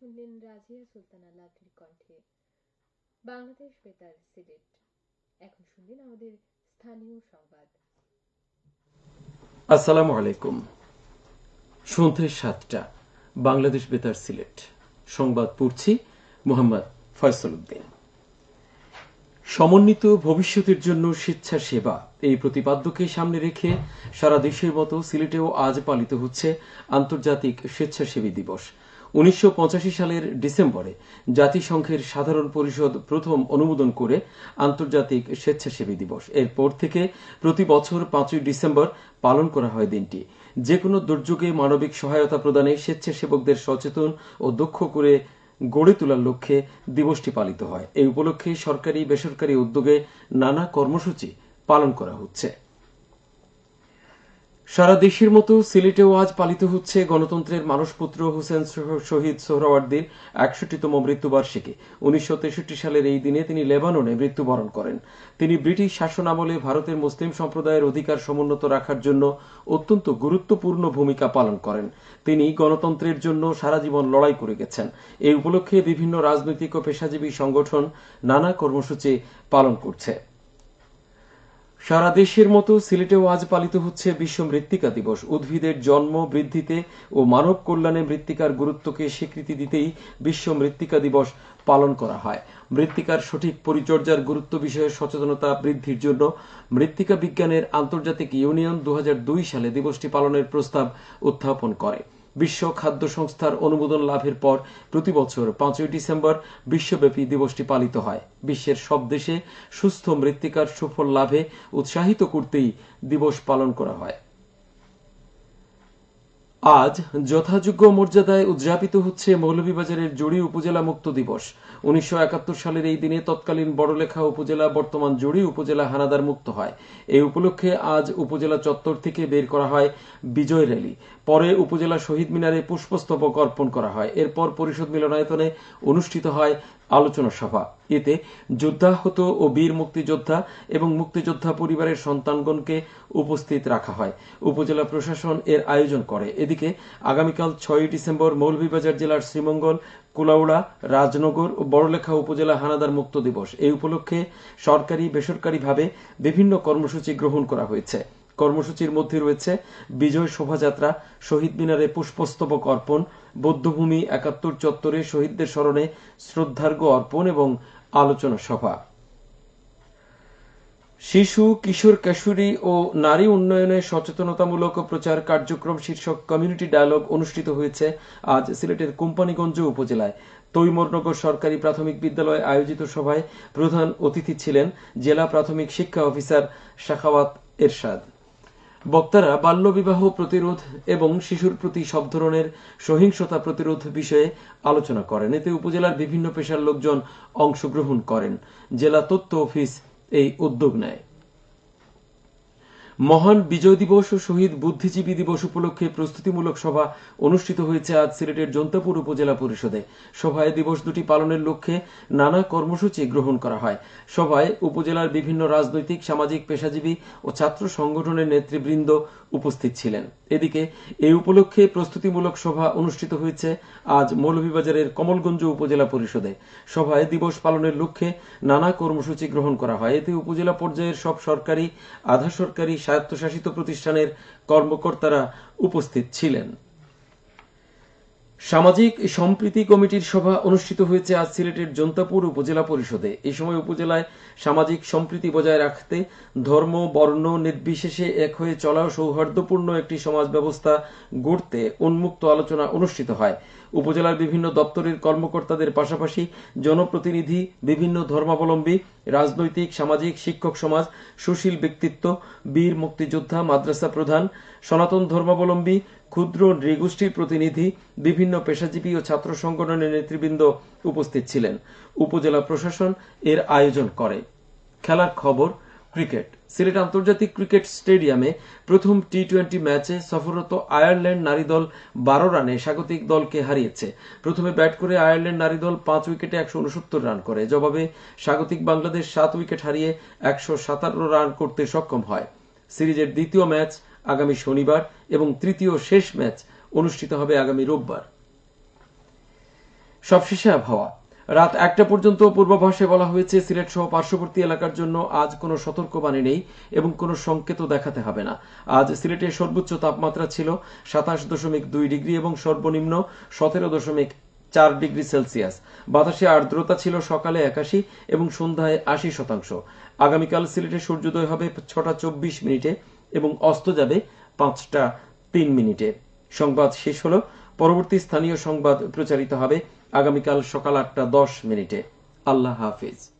শুনলেন রাজিয়া সুলতানা লাভলির কণ্ঠে। বাংলাদেশ বেতার, সিলেট। এখন শুনলেন আমাদের স্থানীয় সংবাদ। আসসালামু আলাইকুম। সন্ধ্যে সাতটা, বাংলাদেশ বেতার, সিলেট। সংবাদ পড়ছি মোহাম্মদ ফয়সল উদ্দিন। সমন্বিত ভবিষ্যতের জন্য স্বেচ্ছাসেবা, এই প্রতিপাদ্যকে সামনে রেখে সারা দেশের মতো সিলেটেও আজ পালিত হচ্ছে আন্তর্জাতিক স্বেচ্ছাসেবী দিবস। উনিশশো পঁচাশি সালের ডিসেম্বরে জাতিসংঘের সাধারণ পরিষদ প্রথম অনুমোদন করে আন্তর্জাতিক স্বেচ্ছাসেবী দিবস। এরপর থেকে প্রতি বছর পাঁচই ডিসেম্বর পালন করা হয় দিনটি। যে কোনো দুর্যোগে মানবিক সহায়তা প্রদানে স্বেচ্ছাসেবকদের সচেতন ও দক্ষ করে গড়ে তোলার লক্ষ্যে দিবসটি পালিত হয়। এই উপলক্ষে সরকারি বেসরকারি উদ্যোগে নানা কর্মসূচি পালন করা হচ্ছে। সারা দেশের মতো সিলেটেও আজ পালিত হচ্ছে গণতন্ত্রের মানসপুত্র হুসেন শহীদ সোহরাওয়ার্দীর একষট্টিতম মৃত্যুবার্ষিকী। উনিশশো তেষট্টি সালের এই দিনে তিনি লেবাননে মৃত্যুবরণ করেন। তিনি ব্রিটিশ শাসন আমলে ভারতের মুসলিম সম্প্রদায়ের অধিকার সমুন্নত রাখার জন্য অত্যন্ত গুরুত্বপূর্ণ ভূমিকা পালন করেন। তিনি গণতন্ত্রের জন্য সারা জীবন লড়াই করে গেছেন। এই উপলক্ষে বিভিন্ন রাজনৈতিক ও পেশাজীবী সংগঠন নানা কর্মসূচি পালন করছে। সারা দেশের মতো সিলেটেও আজ পালিত হচ্ছে বিশ্ব মৃত্তিকা দিবস। উদ্ভিদের জন্ম, বৃদ্ধিতে ও মানব কল্যাণে মৃত্তিকার গুরুত্বকে স্বীকৃতি দিতেই বিশ্ব মৃত্তিকা দিবস পালন করা হয়। মৃত্তিকার সঠিক পরিচর্যার গুরুত্ব বিষয়ে সচেতনতা বৃদ্ধির জন্য মৃত্তিকা বিজ্ঞানের আন্তর্জাতিক ইউনিয়ন দু হাজার দুই সালে দিবসটি পালনের প্রস্তাব উত্থাপন করে। বিশ্ব খাদ্য সংস্থার অনুমোদন লাভের পর প্রতি বছর পাঁচই ডিসেম্বর বিশ্বব্যাপী দিবসটি পালিত হয়। বিশ্বের সব দেশে সুস্থ মৃত্তিকার সুফল লাভে উৎসাহিত করতেই দিবস পালন করা হয়। আজ যথাযোগ্য মর্যাদায় উদযাপিত হচ্ছে মৌলভীবাজারের জড়ি উপজেলা মুক্ত দিবস। উনিশশো একাত্তর সালের এই দিনে তৎকালীন বড়লেখা উপজেলা, বর্তমান জুড়ি উপজেলা হানাদার মুক্ত হয়। এই উপলক্ষে আজ উপজেলা চত্বর থেকে বের করা হয় বিজয় র্যালি। পরে উপজেলা শহীদ মিনারে পুষ্পস্তবক অর্পণ করা হয়। এরপর পরিষদ মিলনায়তনে অনুষ্ঠিত হয় আলোচনা সভা। এতে যোদ্ধাহত ও বীর মুক্তিযোদ্ধা এবং মুক্তিযোদ্ধা পরিবারের সন্তানগণকে উপস্থিত রাখা হয়। উপজেলা প্রশাসন এর আয়োজন করে। এদিকে আগামীকাল ছয়ই ডিসেম্বর মৌলভীবাজার জেলার শ্রীমঙ্গল, কুলাউড়া, রাজনগর ও বড়লেখা উপজেলা হানাদার মুক্ত দিবস। এই উপলক্ষে সরকারি বেসরকারিভাবে বিভিন্ন কর্মসূচি গ্রহণ করা হয়েছে। কর্মসূচির মধ্যে রয়েছে বিজয় শোভাযাত্রা, শহীদ মিনারে পুষ্পস্তবক অর্পণ, বৌদ্ধভূমি একাত্তর চত্বরে শহীদদের স্মরণে শ্রদ্ধার্ঘ্য অর্পণ এবং আলোচনা সভা। শিশু, কিশোর, কিশোরী ও নারী উন্নয়নে সচেতনতামূলক প্রচার কার্যক্রম শীর্ষক কমিউনিটি ডায়ালগ অনুষ্ঠিত হয়েছে আজ সিলেটের কোম্পানিগঞ্জ উপজেলায়। তৈমরনগর সরকারি প্রাথমিক বিদ্যালয়ে আয়োজিত সভায় প্রধান অতিথি ছিলেন জেলা প্রাথমিক শিক্ষা অফিসার শাখাওয়াত এরশাদ। বক্তারা বাল্যবিবাহ প্রতিরোধ এবং শিশুর প্রতি সব ধরনের সহিংসতা প্রতিরোধ বিষয়ে আলোচনা করেন। এতে উপজেলার বিভিন্ন পেশার লোকজন অংশগ্রহণ করেন। জেলা তথ্য অফিস এই উদ্যোগ নেয়। মহান বিজয় দিবস ও শহীদ বুদ্ধিজীবী দিবস উপলক্ষে প্রস্তুতিমূলক সভা অনুষ্ঠিত হয়েছে আজ সিলেটের জন্তাপুর উপজেলা পরিষদে। সভায় দিবস দুটি পালনের লক্ষ্যে নানা কর্মসূচি গ্রহণ করা হয়। সভায় উপজেলার বিভিন্ন রাজনৈতিক, সামাজিক, পেশাজীবী ও ছাত্র সংগঠনের নেতৃবৃন্দ উপস্থিত ছিলেন। এদিকে, এই উপলক্ষে প্রস্তুতিমূলক সভা অনুষ্ঠিত হয়েছে আজ মৌলভীবাজারের কমলগঞ্জ উপজেলা পরিষদে। সভায় দিবস পালনের লক্ষ্যে নানা কর্মসূচি গ্রহণ করা হয়। এতে উপজেলা পর্যায়ের সব সরকারি, আধা সরকারি স্বায়ত্তশাসিত প্রতিষ্ঠানের কর্মকর্তারা উপস্থিত ছিলেন। সামাজিক সম্প্রীতি কমিটির সভা অনুষ্ঠিত হয়েছে আজ সিলেটের জন্তাপুর উপজেলা পরিষদে। এই সময় উপজেলায় সামাজিক সম্প্রীতি বজায় রাখতে ধর্ম, বর্ণ নির্বিশেষে এক হয়ে চলা সৌহার্দ্যপূর্ণ একটি সমাজ ব্যবস্থা গড়তে উন্মুক্ত আলোচনা অনুষ্ঠিত হয়। উপজেলার বিভিন্ন দপ্তরের কর্মকর্তাদের পাশাপাশি জনপ্রতিনিধি, বিভিন্ন ধর্মাবলম্বী রাজনৈতিক, সামাজিক, শিক্ষক সমাজ, সুশীল ব্যক্তিত্ব, বীর মুক্তিযোদ্ধা, মাদ্রাসা প্রধান, সনাতন ধর্মাবলম্বী, ক্ষুদ্র নৃগোষ্ঠীর প্রতিনিধি, বিভিন্ন পেশাজীবী ও ছাত্র সংগঠনের নেতৃবৃন্দ উপস্থিত ছিলেন। উপজেলা প্রশাসন এর আয়োজন করে। খেলার খবর ক্রিকেট। সিলেট আন্তর্জাতিক ক্রিকেট স্টেডিয়ামে প্রথম টি টোয়েন্টি ম্যাচে সফররত আয়ারল্যান্ড নারী দল বারো রানে স্বাগতিক দলকে হারিয়েছে। প্রথমে ব্যাট করে আয়ারল্যান্ড নারী দল পাঁচ উইকেটে একশো উনসত্তর রান করে। জবাবে স্বাগতিক বাংলাদেশ সাত উইকেট হারিয়ে একশো সাতান্ন রান করতে সক্ষম হয়। সিরিজের দ্বিতীয় ম্যাচ আগামী শনিবার এবং তৃতীয় শেষ ম্যাচ অনুষ্ঠিত হবে আগামী রোববার। সবশেষে আবহাওয়া। রাত একটা পর্যন্ত পূর্বাভাসে বলা হয়েছে, সিলেট সহ পার্শ্ববর্তী এলাকার জন্য আজ কোনো সতর্কবাণী নেই এবং কোনো সংকেতও দেখাতে হবে না। আজ সিলেটের সর্বোচ্চ তাপমাত্রা ছিল সাতাশ দশমিক দুই ডিগ্রি এবং সর্বনিম্ন সতেরো দশমিক চার ডিগ্রি সেলসিয়াস। বাতাসে আর্দ্রতা ছিল সকালে একাশি এবং সন্ধ্যায় আশি শতাংশ। আগামীকাল সিলেটে সূর্যোদয় হবে ছটা চব্বিশ মিনিটে এবং অস্ত যাবে পাঁচটা তিন মিনিটে। সংবাদ শেষ হলো। পরবর্তী স্থানীয় সংবাদ প্রচারিত হবে আগামীকাল সকাল আটটা দশ মিনিটে। আল্লাহ হাফিজ।